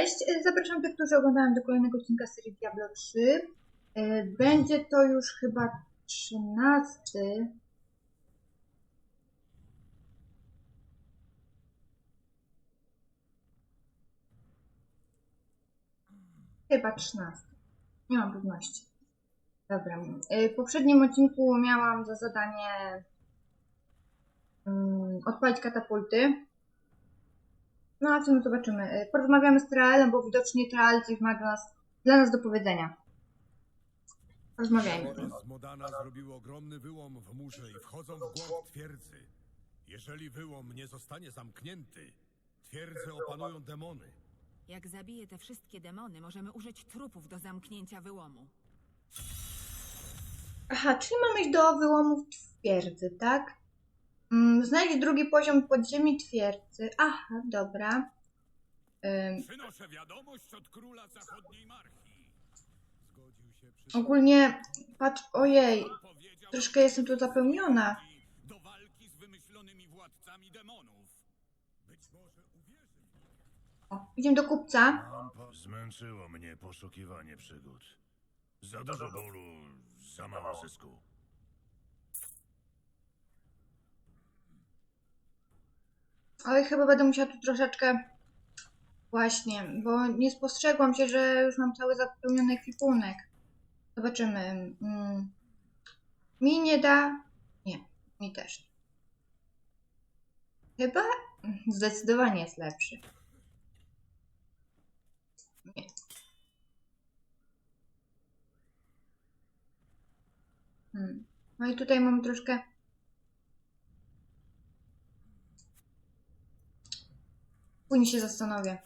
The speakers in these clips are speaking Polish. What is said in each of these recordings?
Cześć, y, zapraszam tych, którzy oglądają do kolejnego odcinka serii Diablo 3. Y, Będzie to już chyba 13. Chyba 13. Nie mam pewności. Dobra. y, W poprzednim odcinku miałam za zadanie mm, odpalić katapulty. No a co my zobaczymy? Y, Porozmawiamy z Traelem, bo widocznie Trael coś ma dla nas, dla nas do powiedzenia. Rozmawiajmy. Z Modana zrobiły ogromny wyłom w murze i wchodzą w głąb twierdzy. Jeżeli wyłom nie zostanie zamknięty, twierdzę opanują demony. Jak zabiję te wszystkie demony, możemy użyć trupów do zamknięcia wyłomu. Aha, czyli mamy iść do wyłomów twierdzy, tak? Mm, Znajdź drugi poziom podziemi twierdzy. Aha, dobra. Ym, Przynoszę wiadomość od króla zachodniej marchi. Zgodził się przy... ogólnie, patrz, ojej, Powiedział, troszkę jestem tu zapełniona. do walki z wymyślonymi władcami demonów. Być może uwierzy. O, idziemy do kupca. Zmęczyło mnie poszukiwanie przygód. Za dużo bólu, za mało zysku. Oj, chyba będę musiała tu troszeczkę... Właśnie, bo nie spostrzegłam się, że już mam cały zapełniony ekwipunek. Zobaczymy. Mm. Mi nie da... Nie, mi też. Chyba zdecydowanie jest lepszy. Nie. Hmm. No i tutaj mam troszkę... Później się zastanowię.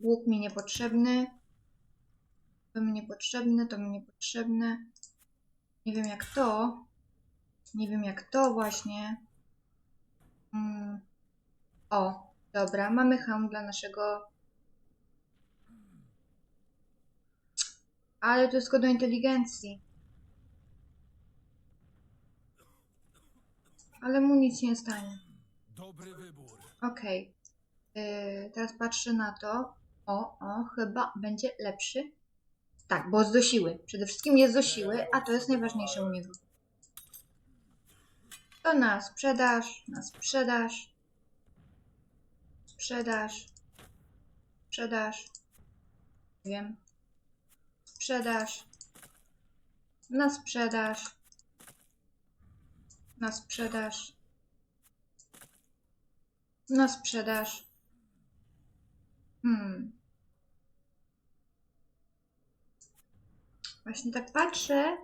Łuk mi niepotrzebny. To mi niepotrzebne, to mi niepotrzebne. Nie wiem jak to. Nie wiem jak to właśnie. Mm. O, dobra, mamy hełm dla naszego... Ale to jest tylko do inteligencji. Ale mu nic nie stanie. Dobry wybór. Okej. Yy, teraz patrzę na to. O, o, chyba będzie lepszy. Tak, bo jest do siły. Przede wszystkim jest do siły, a to jest najważniejsze u niego. To na sprzedaż, na sprzedaż. Sprzedaż. Sprzedaż. Nie wiem. Sprzedaż. Na sprzedaż. Na sprzedaż. Na sprzedaż. Hmm. Właśnie tak patrzę.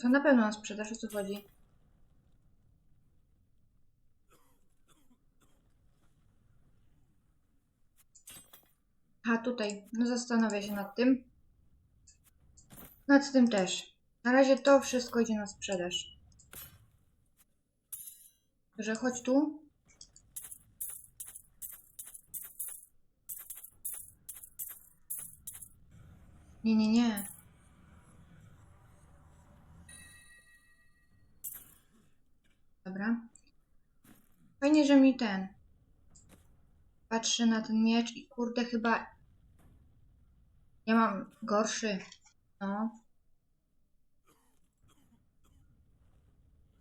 To na pewno na sprzedaż, o co chodzi? A tutaj, no zastanawiam się nad tym. Nad tym też. Na razie to wszystko idzie na sprzedaż. Że chodź tu. Nie, nie, nie. Dobra. Fajnie, że mi ten. Patrzę na ten miecz i kurde chyba. Ja mam gorszy. No.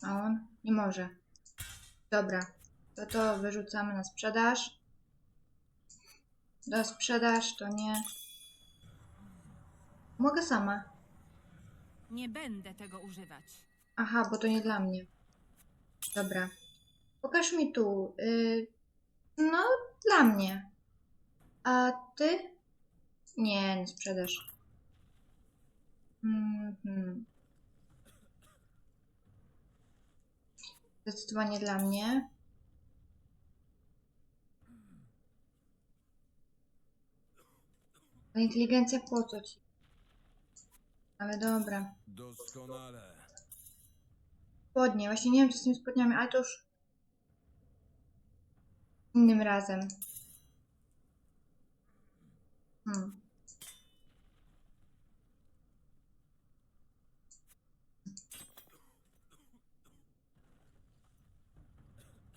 A on nie może. Dobra, to to wyrzucamy na sprzedaż. Na sprzedaż to nie. Mogę sama. Nie będę tego używać. Aha, bo to nie dla mnie. Dobra. Pokaż mi tu. Y, no, dla mnie. A ty? Nie, nie sprzedaż. Mhm. Zdecydowanie dla mnie. Ale inteligencja po co ci? Ale dobra. Doskonale. Spodnie. Właśnie nie wiem, co z tymi spodniami, ale to już innym razem. Hmm.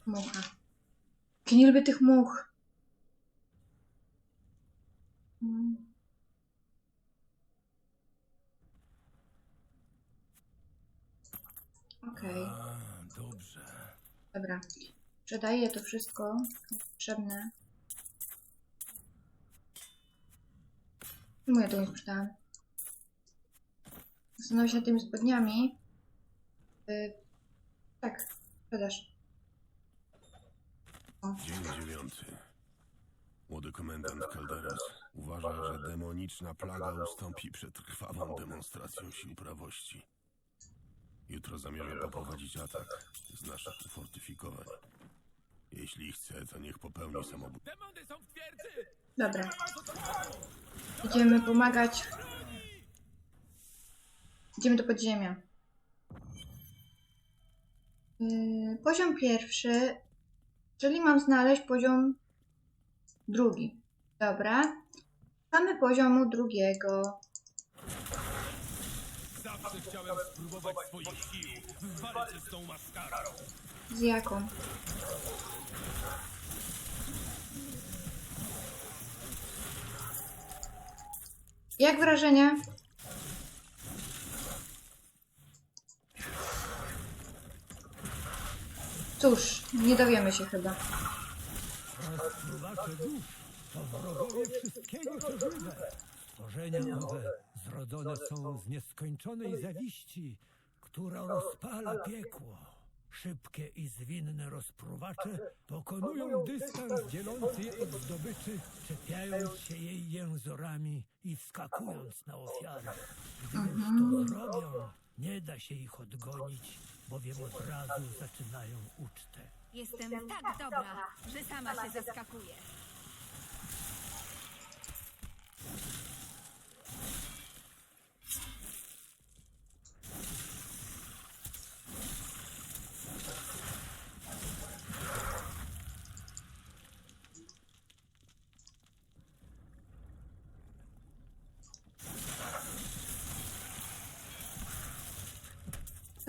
Mucha. Jak nie lubię tych much. Mm. Okej. A, dobrze. Dobra. Sprzedaję to wszystko potrzebne. Czemu ja to nie sprzedałam? Zastanawiam się nad tymi spodniami. Y, tak, sprzedaż. Dzień dziewiąty. Młody komendant Calderas uważa, że demoniczna plaga ustąpi przed krwawą demonstracją sił prawości. Jutro zamierza poprowadzić atak z naszych ufortyfikowań. Jeśli chce, to niech popełni samobójstwo. Dobra. Idziemy pomagać. Idziemy do podziemia. Yy, poziom pierwszy. Czyli mam znaleźć poziom drugi. Dobra. Mamy poziomu drugiego. Zawsze chciałem spróbować swoich sił w walce z tą maskarą. Z jaką? Jak wrażenie? Cóż, nie dowiemy się chyba. Rozpruwacze dusz to wrogowie wszystkiego, co żywe. Stworzenia owe zrodzone są z nieskończonej zawiści, która rozpala piekło. Szybkie i zwinne rozpruwacze pokonują dystans dzielący je od zdobyczy, czepiając się jej jęzorami i wskakując na ofiarę. Gdy już to zrobią, nie da się ich odgonić, bowiem od razu zaczynają ucztę. Jestem tak dobra, że sama się zaskakuję.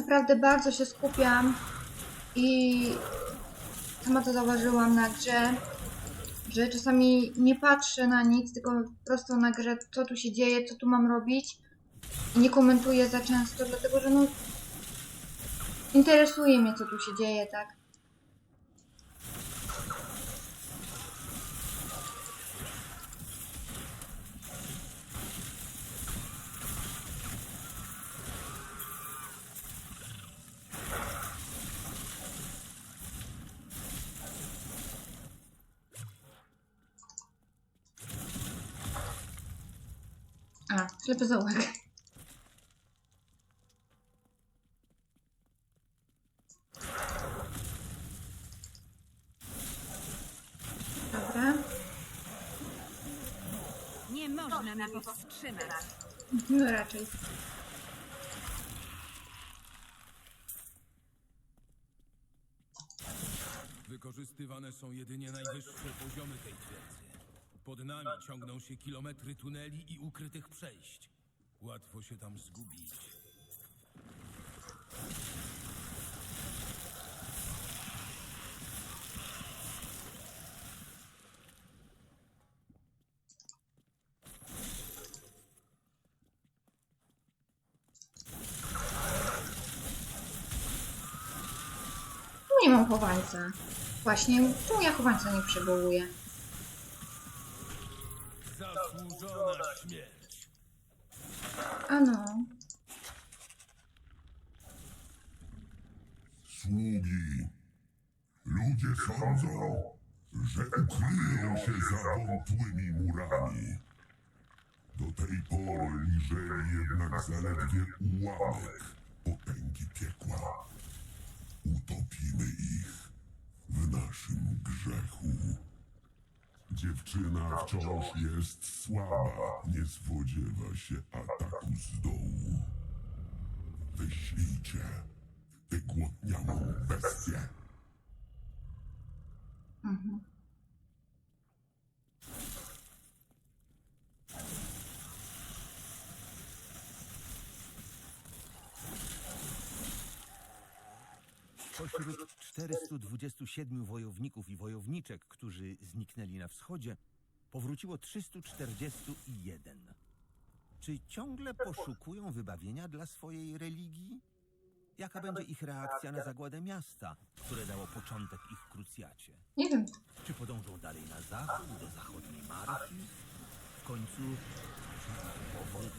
Naprawdę bardzo się skupiam i sama to zauważyłam na grze, że czasami nie patrzę na nic, tylko prosto na grze, co tu się dzieje, co tu mam robić i nie komentuję za często, dlatego że no interesuje mnie, co tu się dzieje, tak? A, ślepy zaułek. Dobra. Nie można mnie powstrzymać. No raczej. Wykorzystywane są jedynie najwyższe poziomy tej twierdzy. Pod nami ciągną się kilometry tuneli i ukrytych przejść. Łatwo się tam zgubić. Nie mam chowańca. Właśnie, czemu ja chowańca nie przywołuję? Zasłużona śmierć. A no. Sługi. Ludzie sądzą, że ukryją się za wątłymi murami. Do tej pory ujrzeli jednak zaledwie ułamek potęgi piekła. Utopimy ich w naszym grzechu. Dziewczyna wciąż jest słaba, nie spodziewa się ataku z dołu. Wyślijcie wygłodniałą bestię. Mhm. Spośród 427 wojowników i wojowniczek, którzy zniknęli na wschodzie, powróciło 341. Czy ciągle poszukują wybawienia dla swojej religii? Jaka będzie ich reakcja na zagładę miasta, które dało początek ich krucjacie? Nie wiem. Czy podążą dalej na zachód, do zachodniej Marki? W końcu powód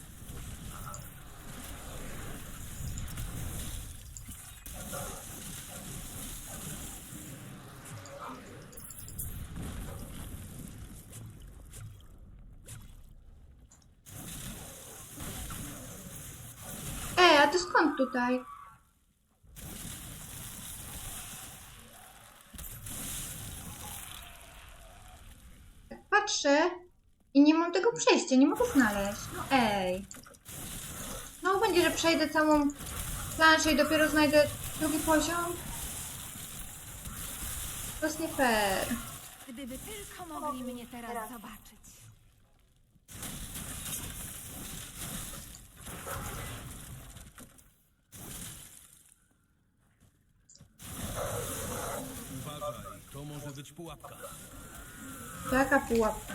E, a ty skąd tutaj? Tak Patrzę i nie mam tego przejścia, nie mogę znaleźć. No ej. No będzie, że przejdę całą planszę i dopiero znajdę drugi poziom? To jest nie fair. Gdyby tylko mogli mnie teraz zobaczyć. Uważaj, to może być pułapka. Jaka pułapka?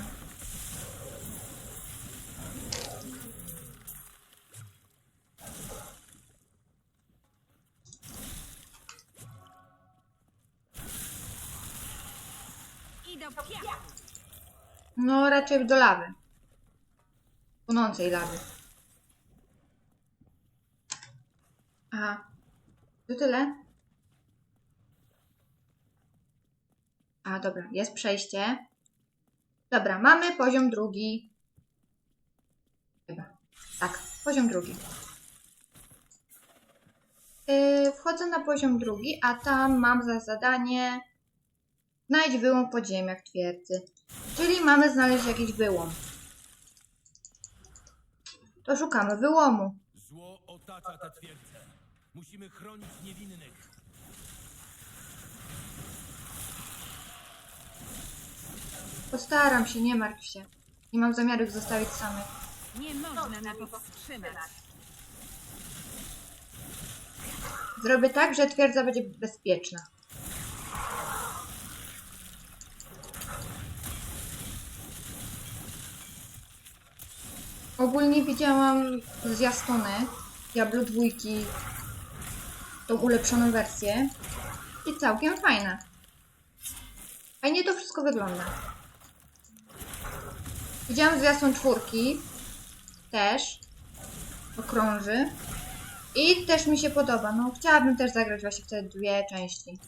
No raczej do lawy. Płonącej lawy. Aha. To tyle? A, dobra, jest przejście. Dobra, mamy poziom drugi. Chyba. Tak, poziom drugi. Yy, wchodzę na poziom drugi, a tam mam za zadanie znajdź wyłom w podziemiach twierdzy. Czyli mamy znaleźć jakiś wyłom. To szukamy wyłomu. Zło otacza tę twierdzę. Musimy chronić niewinnych. Postaram się, nie martw się. Nie mam zamiaru ich zostawić samych. Nie można na to powstrzymać. Zrobię tak, że twierdza będzie bezpieczna. Ogólnie widziałam zwiastuny Diablo dwójki, tą ulepszoną wersję i całkiem fajne. Fajnie to wszystko wygląda. Widziałam zwiastun czwórki też okrąży i też mi się podoba. No, chciałabym też zagrać właśnie w te dwie części.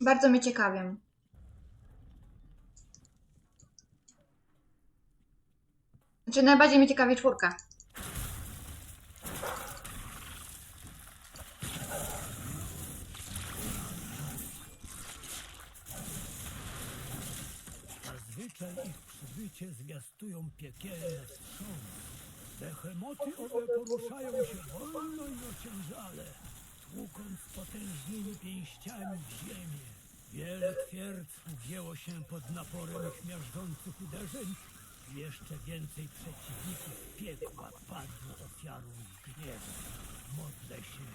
Bardzo mnie ciekawią. Znaczy, najbardziej mnie ciekawi czwórka. Przybycie zwiastują piekielne wstrząsy. Behemoty owe poruszają się wolno i ociężale, tłukąc potężnymi pięściami w ziemię. Wiele twierdz ugięło się pod naporem ich miażdżących uderzeń i jeszcze więcej przeciwników piekła padło ofiarą ich gniewu. Modlę się,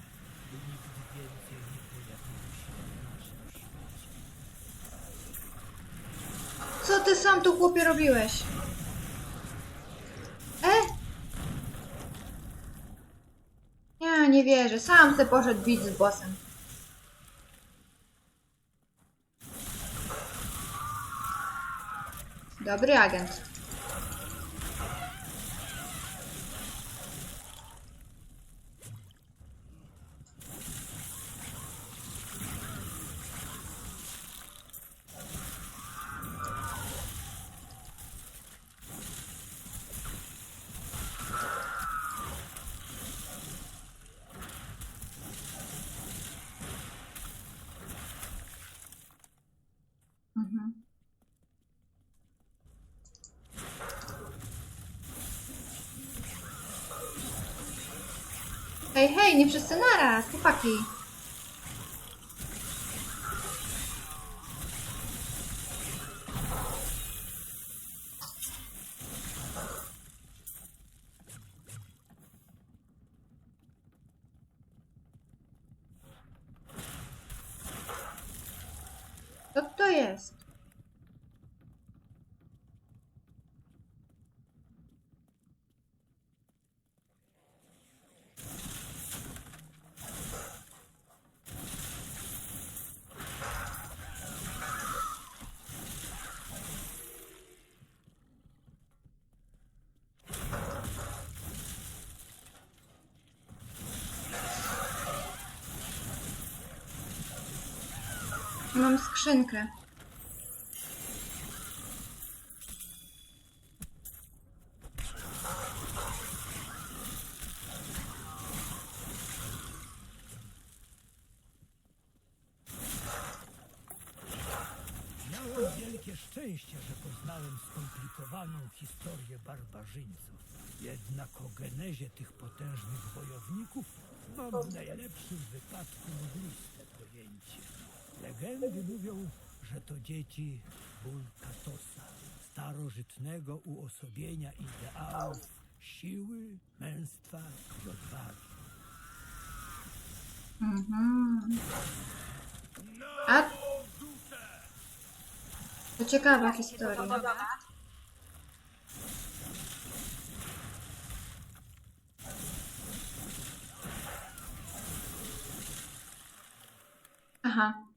by nigdy więcej nie pojawiły się w naszym świecie. Co ty sam tu chłopie robiłeś? E? Ja nie wierzę. Sam se poszedł bić z bossem. Dobry agent. Hej, hej, nie wszyscy naraz, chłopaki. Co to jest? Mam skrzynkę. Miałem wielkie szczęście, że poznałem skomplikowaną historię barbarzyńców. Jednak o genezie tych potężnych wojowników mam w najlepszym wypadku mgliste pojęcie. Legendy mówią, że to dzieci Bulkatosa, starożytnego uosobienia ideałów siły, męstwa i odwagi. Mhm. A? To ciekawa historia. Aha.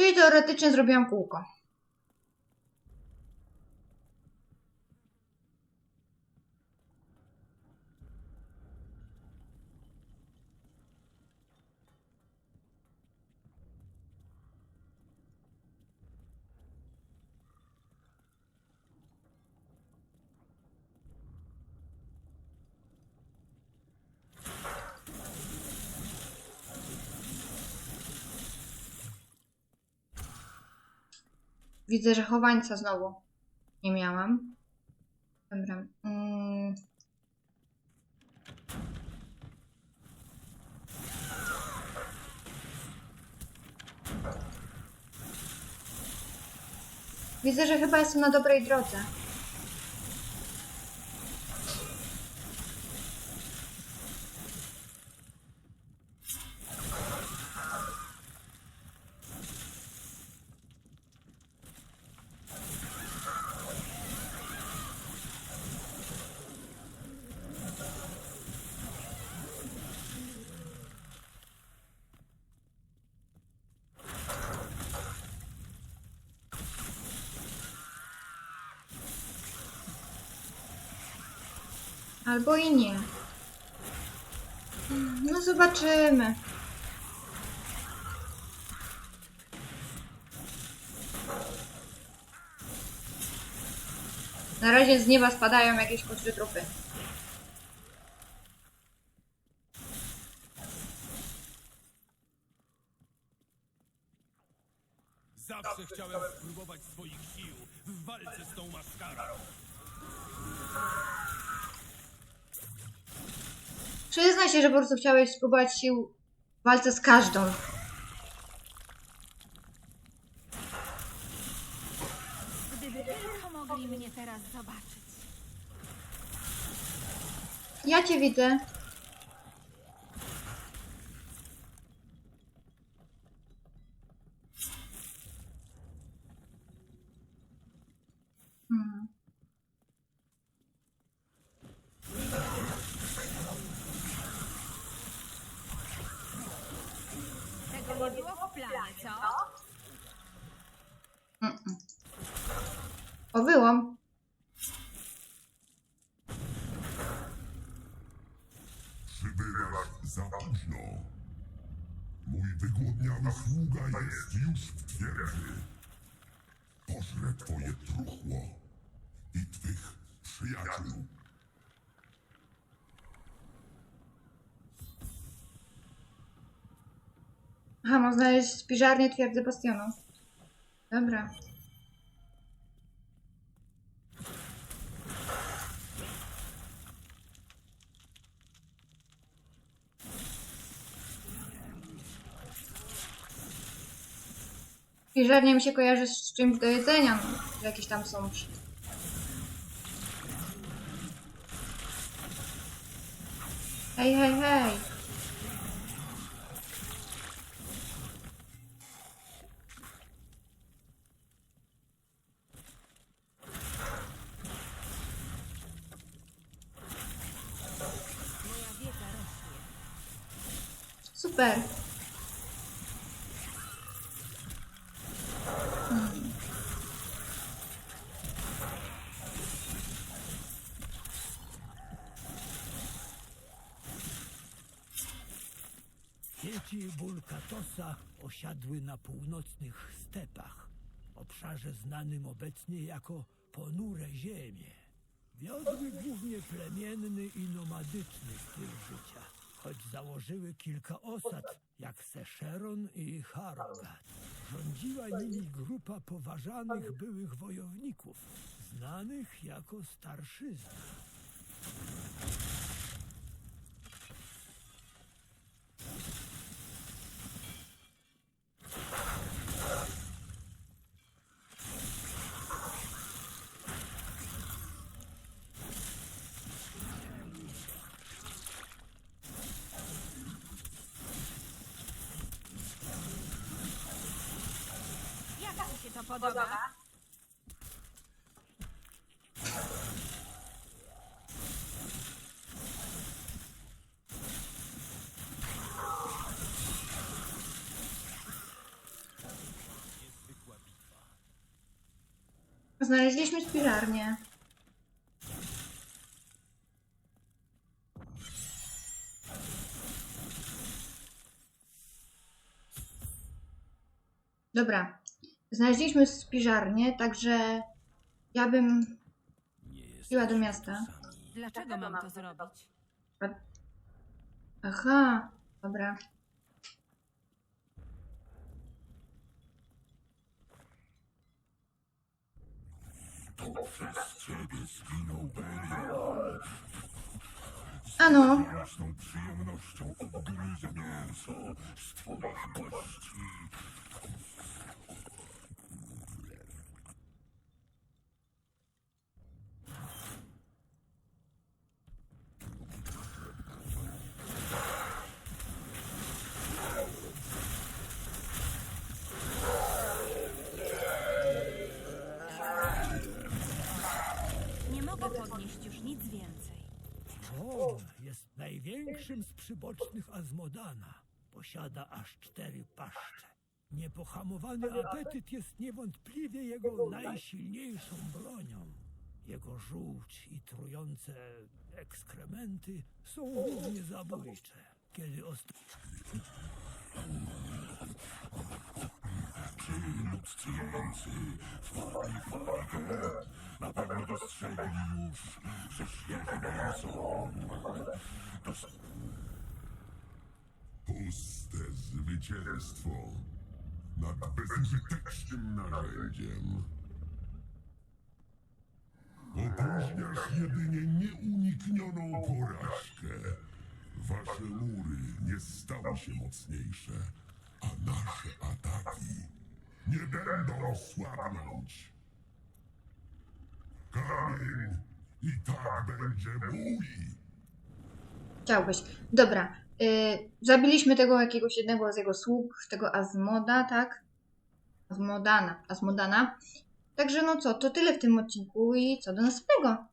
Czyli teoretycznie zrobiłam kółko. Widzę, że chowańca znowu nie miałam. Dobra. Mm. Widzę, że chyba jestem na dobrej drodze. Albo i nie. No zobaczymy. Na razie z nieba spadają jakieś koszty trupy. Zawsze chciałem spróbować swoich sił w walce z tą maszkarą. Przyznaj się, że po prostu chciałeś spróbować sił w walce z każdą. Gdyby tylko mogli mnie teraz zobaczyć. Ja cię widzę. Hmm. Tego nie było w planie, co? Mm-mm. O, byłam. Przybywasz za późno. Mój wygłodniały sługa jest już w twierdzy. Pożrę twoje truchło i twych przyjaciół. Aha, mam znaleźć spiżarnię twierdzy bastionu. Dobra. Spiżarnia mi się kojarzy z czymś do jedzenia, no. Jakieś tam są. Hej, hej, hej. Super. Dzieci Ludności Bulkatosa osiadły na północnych stepach, obszarze znanym obecnie jako ponure ziemie. Wiodły głównie plemienny i nomadyczny styl życia, choć założyły kilka osad, jak Sescheron i Harrogat. Rządziła nimi grupa poważanych byłych wojowników, znanych jako starszyzna. Podoba? Znaleźliśmy spiżarnię. Dobra. Znaleźliśmy spiżarnię, także ja bym Szła do miasta. Dlaczego mam to zrobić? Aha, dobra. To przez ciebie zginął. Ano, Jasną przyjemnością mięso z twoich kości. Nie mogę podnieść już nic więcej. On jest największym z przybocznych Azmodana. Posiada aż cztery paszcze. Niepohamowany apetyt jest niewątpliwie jego najsilniejszą bronią. Jego żółć i trujące ekskrementy są równie zabójcze. Kiedy ost... Ci ludzcujący wpadli w walkę. Na pewno dostrzegli już, że świeże mięso. To s- Puste zwycięstwo nad bezużytecznym narzędziem. Opróżniasz jedynie nieuniknioną porażkę. Wasze mury nie stały się mocniejsze, a nasze ataki nie będą słabnąć. Kamień i tak będzie mój. chciałbyś. Dobra. Y, zabiliśmy tego jakiegoś jednego z jego sług, tego Azmoda, tak? Azmodana, Azmodana. Także no co, to tyle w tym odcinku i co do następnego.